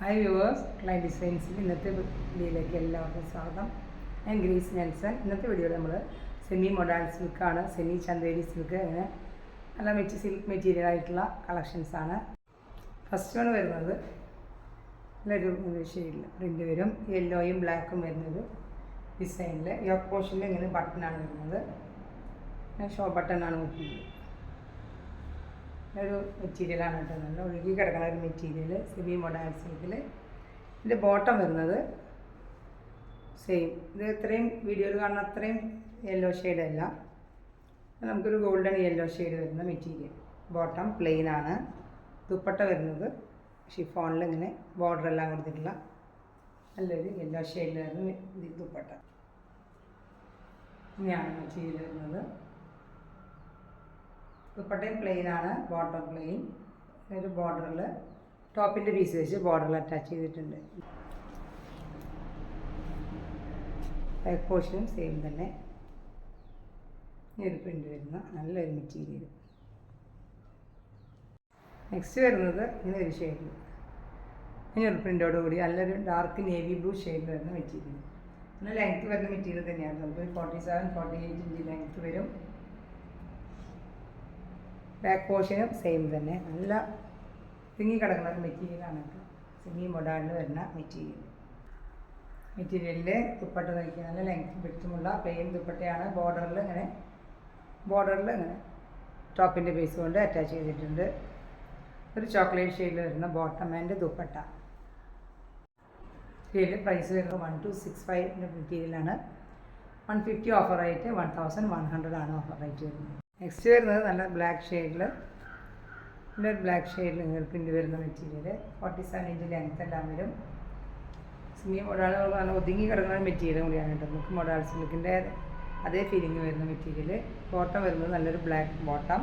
Hi viewers ക്ലൈ ഡിസൈൻസിൽ ഇന്നത്തെ വീഡിയോയിലേക്ക് എല്ലാവർക്കും സ്വാഗതം. ഞാൻ ഗ്രീസ് നെൽസൺ ഇന്നത്തെ വീഡിയോയിൽ നമ്മൾ സെമി മൊഡാൾ സിൽക്കാണ് സെമി ചന്തേരി സിൽക്ക് അങ്ങനെ നല്ല മെറ്റ് സിൽക്ക് മെറ്റീരിയൽ ആയിട്ടുള്ള കളക്ഷൻസാണ് ഫസ്റ്റ് വൺ വരുന്നത് നല്ലൊരു ഷെയ്ഡിൽ പ്രിന്റ് വരും. യെല്ലോയും ബ്ലാക്കും വരുന്നൊരു ഡിസൈനിൽ യോക്ക് പോർഷനിൽ ഇങ്ങനെ ബട്ടണാണ് വരുന്നത്. പിന്നെ ഷോ ബട്ടണാണ് വരുന്നത് ഒരു മെറ്റീരിയലാണ് കേട്ടോ നല്ല ഒഴുകി കിടക്കുന്ന ഒരു മെറ്റീരിയൽ സെമി മോഡേൺ സിൽക്കിൽ ഇതിന്റെ ബോട്ടം വരുന്നത് സെയിം ഇത് ഇത്രയും വീഡിയോയിൽ കാണുന്ന അത്രയും യെല്ലോ അല്ല. നമുക്കൊരു ഗോൾഡൻ യെല്ലോ ഷെയ്ഡ് വരുന്ന മെറ്റീരിയൽ ബോട്ടം പ്ലെയിൻ ആണ്. ദുപ്പട്ട വരുന്നത് ഷിഫോണിൽ ഇങ്ങനെ ബോർഡർ എല്ലാം കൊടുത്തിട്ടുള്ള നല്ലൊരു യെല്ലോ ഷെയ്ഡിൽ വരുന്ന ദുപ്പട്ട. ഇങ്ങനെയാണ് മെറ്റീരിയൽ വരുന്നത്. ദുപ്പട്ടയും പ്ലെയിൻ ആണ് ബോട്ടം പ്ലെയിൻ ഒരു ബോർഡറിൽ ടോപ്പിന്റെ പീസ് വെച്ച് ബോർഡറിൽ അറ്റാച്ച് ചെയ്തിട്ടുണ്ട്. ബാക്ക് പോർഷനും സെയിം തന്നെ. ഈ ഒരു പ്രിന്റ് വരുന്ന നല്ലൊരു മെറ്റീരിയൽ നെക്സ്റ്റ് വരുന്നത് ഇങ്ങനെ ഒരു ഷെയ്ഡിൽ ഇങ്ങനെ ഒരു പ്രിന്റോട് കൂടി നല്ലൊരു ഡാർക്ക് നേവി ബ്ലൂ ഷെയ്ഡിൽ വരുന്ന മെറ്റീരിയൽ നല്ല ലെങ്ത്ത് വരുന്ന മെറ്റീരിയൽ തന്നെയാണ്. നമുക്ക് forty seven forty eight inch length വരും. ബാക്ക് പോർഷനും സെയിം തന്നെ. നല്ല തിങ്ങി കിടക്കുന്ന ഒരു മെറ്റീരിയലാണ് കേട്ടോ സെമി മൊഡാളിൽ വരുന്ന മെറ്റീരിയൽ മെറ്റീരിയലിൽ ദുപ്പട്ട നോക്കി നല്ല ലെങ്ത് വിട്ടുമുള്ള പ്ലെയിൻ ദുപ്പട്ടയാണ് ബോർഡറിൽ ഇങ്ങനെ ബോർഡറിൽ ഇങ്ങനെ ടോപ്പിന്റെ ബേസ് കൊണ്ട് അറ്റാച്ച് ചെയ്തിട്ടുണ്ട്. ഒരു ചോക്ലേറ്റ് ഷെയ്ഡിൽ വരുന്ന ബോട്ടം ആൻഡ് ദുപ്പട്ട. ഇതിൽ പ്രൈസ് വരുന്നത് വൺ ടു സിക്സ് ഫൈവിന്റെ മെറ്റീരിയലാണ് one fifty offer rate one thousand one hundred ആണ് ഓഫർ റേറ്റ് വരുന്നത്. നെക്സ്റ്റ് വരുന്നത് നല്ല ബ്ലാക്ക് ഷെയ്ഡിൽ പിന്നെ ഒരു ബ്ലാക്ക് ഷെയ്ഡിൽ നിങ്ങൾക്ക് പ്രിന്റ് വരുന്ന material forty seven inch length എല്ലാം വരും. സിമി മൊഡാൾ നല്ല ഒതുങ്ങി കിടക്കുന്ന മെറ്റീരിയൽ കൂടിയാണ് കേട്ടോ. നമുക്ക് മൊഡാൾ സിൽക്കിന്റെ അതേ ഫീലിംഗ് വരുന്ന മെറ്റീരിയൽ ബോട്ടം വരുന്നത് നല്ലൊരു ബ്ലാക്ക് ബോട്ടം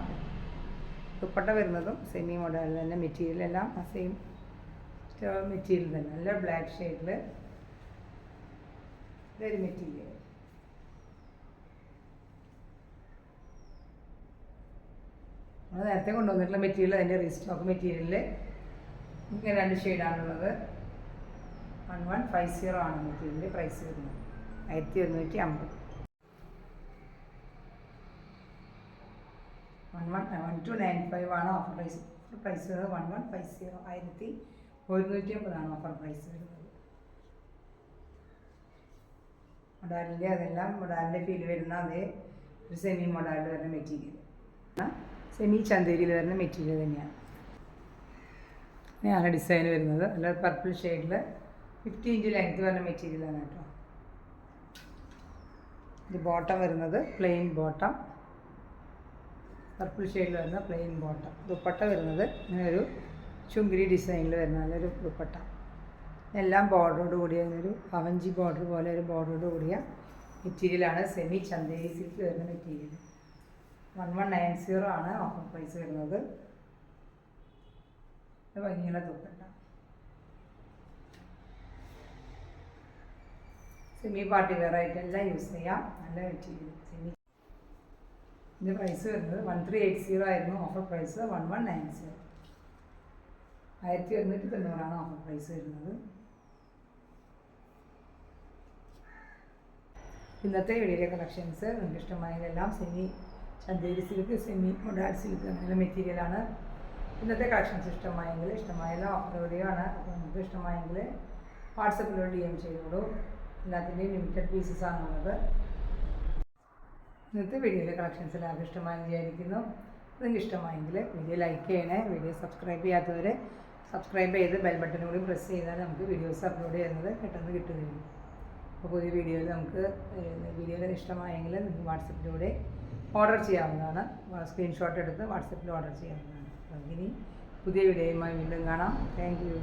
ദുപ്പട്ട വരുന്നതും സെമി മൊഡാൾ തന്നെ മെറ്റീരിയൽ എല്ലാം ആ സെയിം മെറ്റീരിയൽ തന്നെ. നല്ല ബ്ലാക്ക് ഷെയ്ഡിൽ ഇതൊരു മെറ്റീരിയൽ നമ്മൾ നേരത്തെ കൊണ്ടുവന്നിട്ടുള്ള മെറ്റീരിയൽ അതിന്റെ റീസ്റ്റോക്ക് മെറ്റീരിയലിൽ ഇങ്ങനെ രണ്ട് ഷെയ്ഡാണുള്ളത് വൺ വൺ ഫൈവ് സീറോ ആണ് മെറ്റീരിയലിന്റെ പ്രൈസ് വരുന്നത്. ആയിരത്തി ഒരുന്നൂറ്റി അമ്പത്. One one one two nine five ആണ് ഓഫർ പ്രൈസ് ഓഫർ പ്രൈസ് വരുന്നത് വൺ വൺ ഫൈവ് സീറോ ആയിരത്തി ഒരുന്നൂറ്റി അമ്പതാണ് ഓഫർ പ്രൈസ് വരുന്നത്. മൊഡാലിന്റെ അതെല്ലാം മൊഡാലിന്റെ ഫീൽ വരുന്ന അതേ ഒരു സെമി മൊഡാലിൽ വരുന്ന മെറ്റീരിയൽ സെമി ചന്തേരിയിൽ വരുന്ന മെറ്റീരിയൽ തന്നെയാണ്. ഇങ്ങനെയാണ് ഡിസൈൻ വരുന്നത്. നല്ല പർപ്പിൾ ഷെയ്ഡിൽ ഫിഫ്റ്റി ഇഞ്ച് ലെങ്ത് വരുന്ന മെറ്റീരിയലാണ് കേട്ടോ. ഇത് ബോട്ടം വരുന്നത് പ്ലെയിൻ ബോട്ടം പർപ്പിൾ ഷെയ്ഡിൽ വരുന്ന പ്ലെയിൻ ബോട്ടം ദുപ്പട്ട വരുന്നത് ഇങ്ങനെ ഒരു ചുങ്കിരി ഡിസൈനിൽ വരുന്ന നല്ലൊരു ദുപ്പട്ട. എല്ലാം ബോർഡറോട് കൂടിയ ഒരു അവഞ്ചി ബോർഡർ പോലെ ഒരു ബോർഡറോട് കൂടിയ മെറ്റീരിയലാണ് സെമി ചന്തേരി സിൽക്ക് വരുന്ന material. One one nine zero ആണ് ഓഫർ പ്രൈസ് വരുന്നത്. ഇത് ഭംഗിയുള്ള ദുപ്പട്ട. സെമി പാർട്ടി വെയർ ആയിട്ട് എല്ലാം യൂസ് ചെയ്യാം. നല്ല മെറ്റീരിയൽ സെമി. ഇതിന്റെ പ്രൈസ് വരുന്നത് വൺ ത്രീ എയ്റ്റ് സീറോ ആയിരുന്നു offer price one one nine zero. ആയിരത്തി ഒരുന്നൂറ്റി തൊണ്ണൂറാണ് ഓഫർ പ്രൈസ് വരുന്നത്. ഇന്നത്തെ വീഡിയോ കളക്ഷൻസ് നിങ്ങൾക്ക് ഇഷ്ടമായതെല്ലാം semi Chanderi silk semi modal silk അങ്ങനെയുള്ള മെറ്റീരിയലാണ് ഇന്നത്തെ കളക്ഷൻസ് ഇഷ്ടമായെങ്കിൽ ഇഷ്ടമായാലും വീഡിയോ അപ്പോൾ നിങ്ങൾക്ക് ഇഷ്ടമായെങ്കിൽ വാട്സപ്പിലൂടെ ഡി എം ചെയ്തോളൂ. എല്ലാത്തിന്റെയും ലിമിറ്റഡ് പീസസ് ആണുള്ളത് ഇന്നത്തെ വീഡിയോയിലെ കളക്ഷൻസ് എല്ലാവർക്കും ഇഷ്ടമായെന്ന് വിചാരിക്കുന്നു. നിങ്ങൾക്ക് ഇഷ്ടമായെങ്കിൽ വീഡിയോ ലൈക്ക് ചെയ്യണേ. വീഡിയോ സബ്സ്ക്രൈബ് ചെയ്യാത്തവർ സബ്സ്ക്രൈബ് ചെയ്ത് ബെൽ ബട്ടൺ കൂടി പ്രസ് ചെയ്താൽ നമുക്ക് വീഡിയോസ് അപ്ലോഡ് ചെയ്യുന്നത് പെട്ടെന്ന് കിട്ടുകയും അപ്പോൾ പുതിയ വീഡിയോയിൽ നമുക്ക് വീഡിയോയിൽ ഇഷ്ടമായെങ്കിൽ നിങ്ങൾക്ക് വാട്സപ്പിലൂടെ ഓർഡർ ചെയ്യാവുന്നതാണ്. സ്ക്രീൻഷോട്ട് എടുത്ത് വാട്സപ്പിൽ ഓർഡർ ചെയ്യാവുന്നതാണ്. ഇനി പുതിയ വീഡിയോയുമായി വീണ്ടും കാണാം. Thank you